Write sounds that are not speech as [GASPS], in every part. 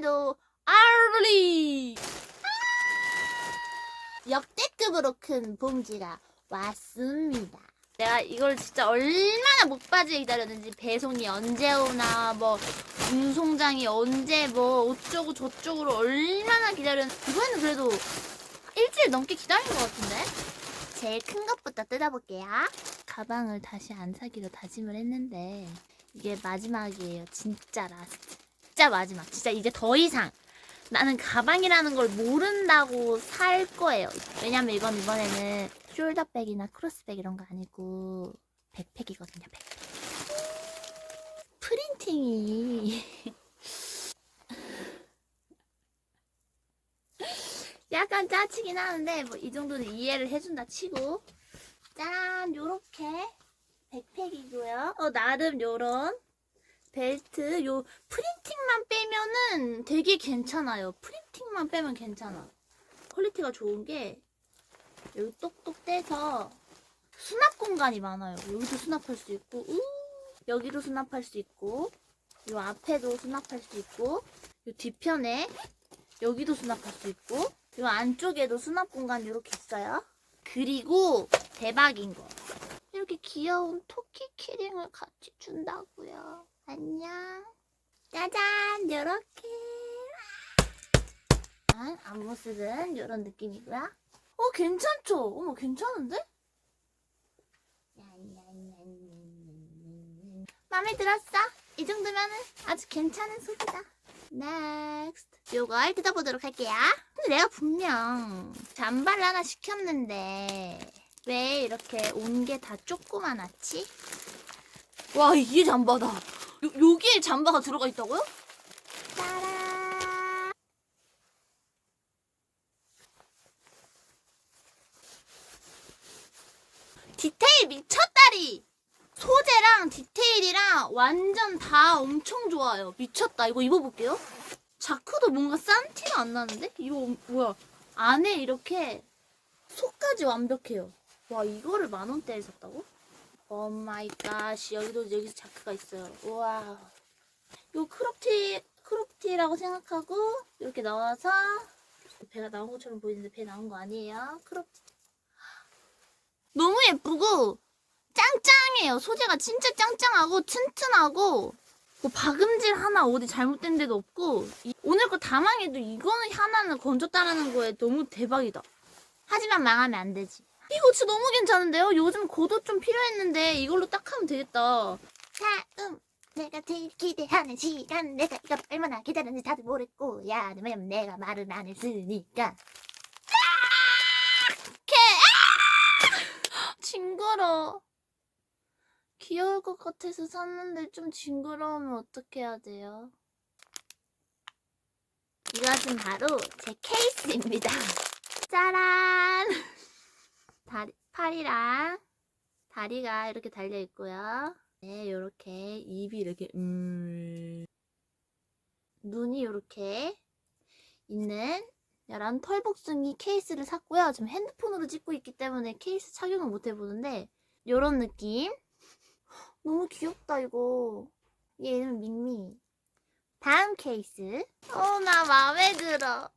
오늘도 알리 역대급으로 큰 봉지가 왔습니다. 내가 이걸 진짜 얼마나 목바지에 기다렸는지 배송이 언제 오나 뭐 운송장이 언제 뭐 어쩌고 저쩌고로 얼마나 기다렸는지 이번에는 그래도 일주일 넘게 기다린 것 같은데 제일 큰 것부터 뜯어볼게요. 가방을 다시 안 사기로 다짐을 했는데 이게 마지막이에요. 진짜 라스트. 진짜 마지막. 진짜 이제 더 이상 나는 가방이라는 걸 모른다고 살 거예요. 왜냐면 이건 이번에는 숄더백이나 크로스백 이런 거 아니고 백팩이거든요. 백팩. 프린팅이 [LAUGHS] 약간 짜치긴 하는데 뭐 이 정도는 이해를 해준다 치고 짠 요렇게 백팩이고요. 어 나름 요런 벨트 요 프린팅만 빼면은 되게 괜찮아요. 프린팅만 빼면 괜찮아. 퀄리티가 좋은 게 여기 똑똑 떼서 수납 공간이 많아요. 여기도 수납할 수 있고 우 여기도 수납할 수 있고 요 앞에도 수납할 수 있고 요 뒤편에 여기도 수납할 수 있고 요 안쪽에도 수납 공간 이렇게 있어요. 그리고 대박인 거 이렇게 귀여운 토끼 키링을 같이 준다고요. 안녕. 짜잔, 요렇게. 아, 앞모습은 요런 느낌이고요. 어, 괜찮죠? 어머, 괜찮은데? 마음에 들었어? 이 정도면은 아주 괜찮은 소리다. next. 요걸 뜯어보도록 할게요. 근데 내가 분명 잠바를 하나 시켰는데 왜 이렇게 온 게 다 조그만하지? 와 이게 잠바다. 요, 여기에 잠바가 들어가 있다고요? 짜란. 디테일 미쳤다리. 소재랑 디테일이랑 완전 다 엄청 좋아요. 미쳤다. 이거 입어볼게요. 자크도 뭔가 싼 티가 안 나는데? 이거 뭐야? 안에 이렇게 속까지 완벽해요. 와 이거를 만 원대에 샀다고? 오 마이 갓 여기도 여기서 자크가 있어요. 우와. 요 크롭티 크롭티라고 생각하고 이렇게 넣어서 배가 나온 것처럼 보이는데 배 나온 거 아니에요? 크롭티. 너무 예쁘고 짱짱해요. 소재가 진짜 짱짱하고 튼튼하고 뭐 박음질 하나 어디 잘못된 데도 없고 이- 오늘 거 다 망해도 이거는 하나는 건졌다라는 거에 너무 대박이다. 하지만 망하면 안 되지. 진짜 너무 괜찮은데요? 요즘 고도 좀 필요했는데 이걸로 딱 하면 되겠다. 다음 내가 제일 기대하는 시간 내가 이거 얼마나 기다렸는지 다들 모르고 야 왜냐면 내가 말을 안 했으니까 개 아! 징그러 귀여울 것 같아서 샀는데 좀 징그러우면 어떻게 해야 돼요? 이것은 바로 제 케이스입니다. 짜란! 다리, 팔이랑 다리가 이렇게 달려 있고요. 네, 요렇게 입이 이렇게 음 눈이 요렇게 있는 이런 털복숭이 케이스를 샀고요. 지금 핸드폰으로 찍고 있기 때문에 케이스 착용을 못 해보는데 요런 느낌? [GASPS] 너무 귀엽다 이거. 얘는 밍밍. 다음 케이스. 어 나 마음에 들어.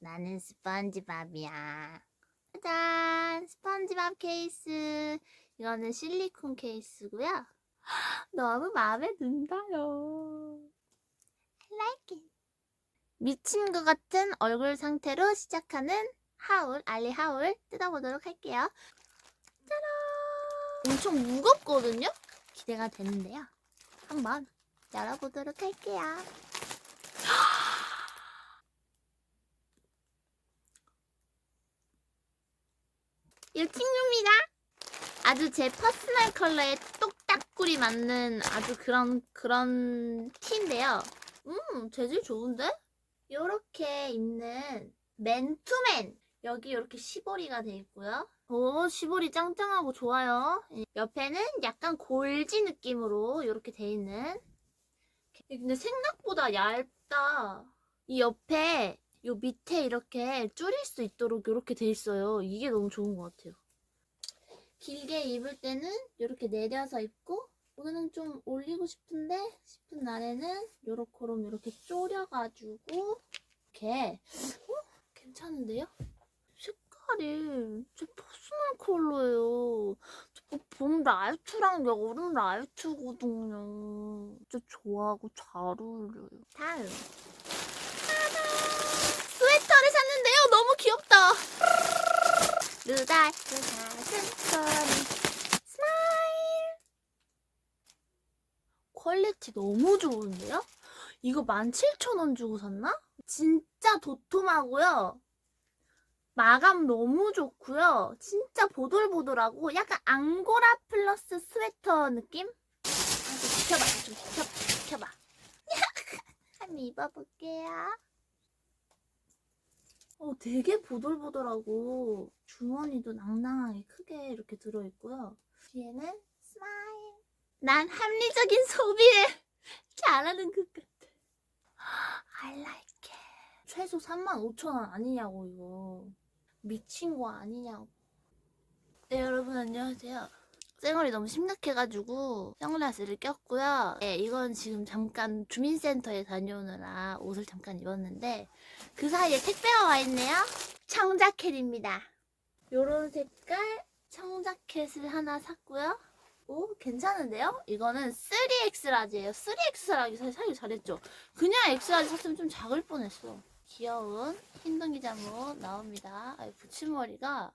나는 스펀지밥이야 짜잔. 스펀지밥 케이스. 이거는 실리콘 케이스고요. [GASPS] 너무 마음에 든다요. I like it. 미친 것 같은 얼굴 상태로 시작하는 하울 알리 하울 뜯어보도록 할게요. 엄청 무겁거든요? 기대가 되는데요. 한번 열어보도록 할게요. 이 친구입니다. 아주 제 퍼스널 컬러에 똑딱꿀이 맞는 아주 그런 그런 티인데요. 음, 재질 좋은데? 요렇게 있는 맨투맨 여기 이렇게 시보리가 돼 있고요. 오, 시보리 짱짱하고 좋아요. 예, 옆에는 약간 골지 느낌으로 이렇게 돼 있는. 근데 생각보다 얇다. 이 옆에 요 밑에 이렇게 줄일 수 있도록 이렇게 돼 있어요. 이게 너무 좋은 것 같아요. 길게 입을 때는 이렇게 내려서 입고 오늘은 좀 올리고 싶은데 싶은 날에는 요렇게롬 이렇게 졸여가지고 이렇게 어? 괜찮은데요? 색깔이 제 퍼스널 컬러예요. 저봄 라이트랑 여름 라이트거든요. 진짜 좋아하고 잘 어울려요. 다음. 스웨터를 샀는데요. 너무 귀엽다. 루다스 사슴거리 스마일 퀄리티 너무 좋은데요? 이거 17,000원 주고 샀나? 진짜 도톰하고요. 마감 너무 좋고요. 진짜 보들보들하고 약간 앙고라 플러스 스웨터 느낌? 아, 좀 비켜봐, 좀 비켜봐, 비켜봐. [LAUGHS] 한번 입어볼게요. 어, 되게 보들보들하고 주머니도 낭낭하게 크게 이렇게 들어있고요. 뒤에는 스마일. 난 합리적인 소비를 [LAUGHS] 잘하는 것 같아. I like it. 최소 35,000원 아니냐고 이거. 미친 거 아니냐고. 네 여러분 안녕하세요. 쌩얼이 너무 심각해가지고 선글라스를 꼈고요. 네, 이건 지금 잠깐 주민센터에 다녀오느라 옷을 잠깐 입었는데 그 사이에 택배가 와 있네요. 청자켓입니다. 요런 색깔 청자켓을 하나 샀고요. 오 괜찮은데요? 이거는 3X 라지예요. 3X 라지 사실 잘했죠. 그냥 X 라지 샀으면 좀 작을 뻔했어. 귀여운 흰둥이 잠옷 나옵니다. 아, 붙임머리가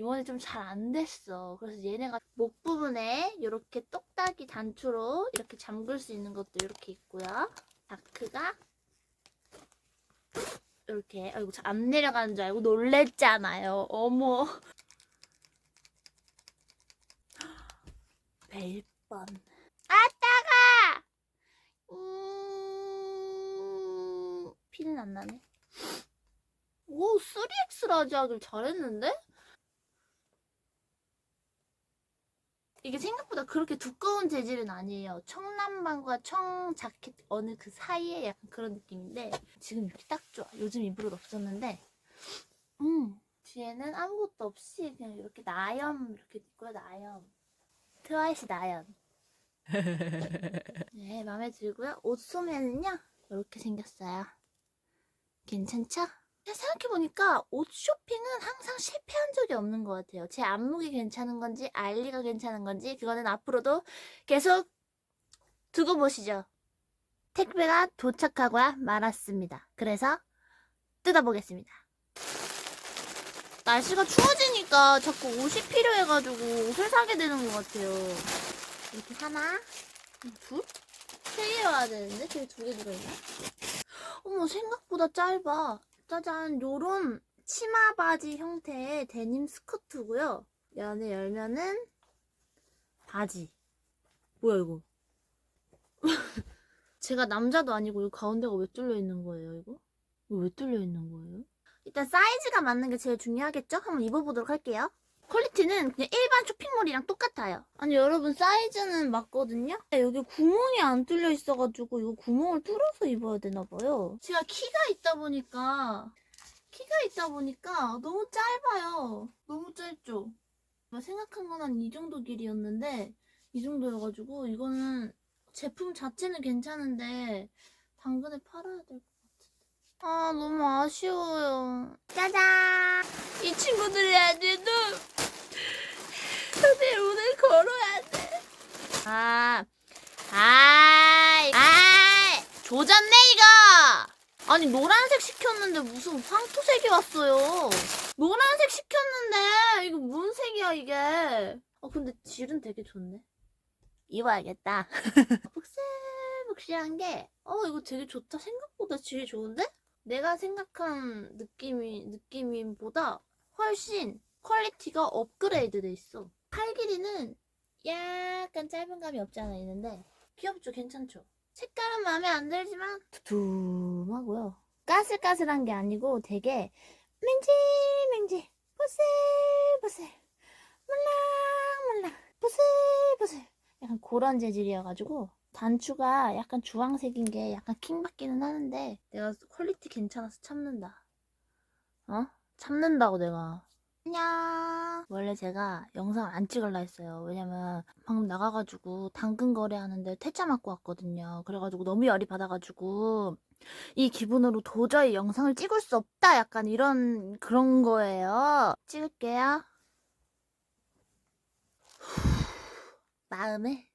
이번에 좀 잘 안 됐어. 그래서 얘네가 목 부분에 이렇게 똑딱이 단추로 이렇게 잠글 수 있는 것도 이렇게 있고요. 다크가 이렇게 아이고 잘안 내려가는 줄 알고 놀랬잖아요. 어머. [GASPS] 벨번. 아 따가. 음... 피는 안 나네. 오 3X 라지 하길 잘했는데? 이게 생각보다 그렇게 두꺼운 재질은 아니에요. 청남방과 청 자켓 어느 그 사이에 약간 그런 느낌인데 지금 이렇게 딱 좋아. 요즘 옷 없었는데 음 뒤에는 아무것도 없이 그냥 이렇게 나염 이렇게 있고요. 나염 트와이스 나염 [LAUGHS] 네 마음에 들고요. 옷 소매는요 이렇게 생겼어요. 괜찮죠? 생각해보니까 옷 쇼핑은 항상 실패한 적이 없는 것 같아요. 제 안목이 괜찮은 건지 알리가 괜찮은 건지 그거는 앞으로도 계속 두고 보시죠. 택배가 도착하고야 말았습니다. 그래서 뜯어보겠습니다. 날씨가 추워지니까 자꾸 옷이 필요해가지고 옷을 사게 되는 것 같아요. 이렇게 하나, 둘, 세 개 와야 되는데 저기 두 개 들어있나? 어머 생각보다 짧아. 짜잔 요런 치마 바지 형태의 데님 스커트고요. 안에 열면은 바지. 뭐야 이거? [LAUGHS] 제가 남자도 아니고 이 가운데가 왜 뚫려 있는 거예요 이거? 이거 왜 뚫려 있는 거예요? 일단 사이즈가 맞는 게 제일 중요하겠죠? 한번 입어보도록 할게요. 퀄리티는 그냥 일반 쇼핑몰이랑 똑같아요. 아니 여러분 사이즈는 맞거든요? 여기 구멍이 안 뚫려 있어가지고 이거 구멍을 뚫어서 입어야 되나 봐요. 제가 키가 있다 보니까 키가 있다 보니까 너무 짧아요. 너무 짧죠? 생각한 건 한 이 정도 길이였는데 이 정도여가지고 이거는 제품 자체는 괜찮은데 당근에 팔아야 될 것 같은데. 아 너무 아쉬워요. 짜잔! 이 친구들한테도 선생님 오늘 걸어야 돼. 아, 아, 아, 조졌네 이거. 아니 노란색 시켰는데 무슨 황토색이 왔어요. 노란색 시켰는데 이거 무슨 색이야 이게? 어 근데 질은 되게 좋네. 입어야겠다. [LAUGHS] 복실복실한 게, 어 이거 되게 좋다. 생각보다 질이 좋은데? 내가 생각한 느낌이 느낌보다 훨씬 퀄리티가 업그레이드 돼 있어. 팔 길이는 약간 짧은 감이 없지 않아 있는데 귀엽죠? 괜찮죠? 색깔은 마음에 안 들지만 두툼하고요. 까슬까슬한 게 아니고 되게 맹질맹질 보슬보슬 물랑물랑 보슬보슬 약간 그런 재질이어가지고 단추가 약간 주황색인 게 약간 킹 받기는 하는데 내가 퀄리티 괜찮아서 참는다. 어? 참는다고 내가. 안녕. 원래 제가 영상 안 찍을라 했어요. 왜냐면 방금 나가가지고 당근 거래하는데 퇴짜 맞고 왔거든요. 그래가지고 너무 열이 받아가지고 이 기분으로 도저히 영상을 찍을 수 없다. 약간 이런 그런 거예요. 찍을게요. [SIGHS] 마음을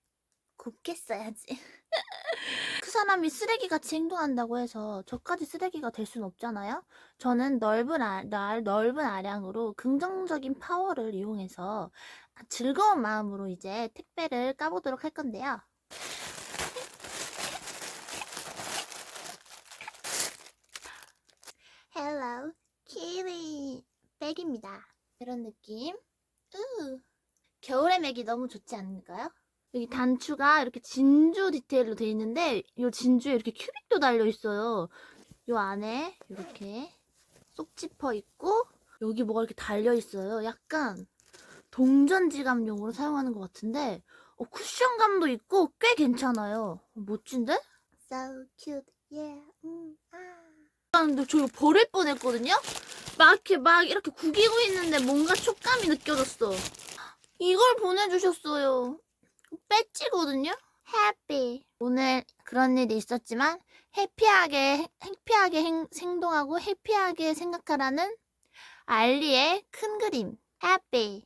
곱게 써야지. [LAUGHS] 그 사람이 쓰레기같이 행동한다고 해서 저까지 쓰레기가 될순 없잖아요? 저는 넓은, 아, 날- 넓은 아량으로 긍정적인 파워를 이용해서 즐거운 마음으로 이제 택배를 까보도록 할 건데요. Hello, 키위 백입니다. 이런 느낌. 으. 겨울의 맥이 너무 좋지 않을까요? 여기 단추가 이렇게 진주 디테일로 돼 있는데 이 진주에 이렇게 큐빅도 달려 있어요. 이 안에 이렇게 쏙 짚어 있고 여기 뭐가 이렇게 달려 있어요. 약간 동전 지갑용으로 사용하는 것 같은데 어, 쿠션감도 있고 꽤 괜찮아요. 어, 멋진데? So cute, yeah. 음, 아. 아, 근데 저 이거 버릴 뻔했거든요. 막 이렇게 막 이렇게 구기고 있는데 뭔가 촉감이 느껴졌어. 이걸 보내주셨어요. 배지거든요. 해피. 오늘 그런 일이 있었지만 해피하게 해피하게 행, 행동하고 해피하게 생각하라는 알리의 큰 그림. 해피.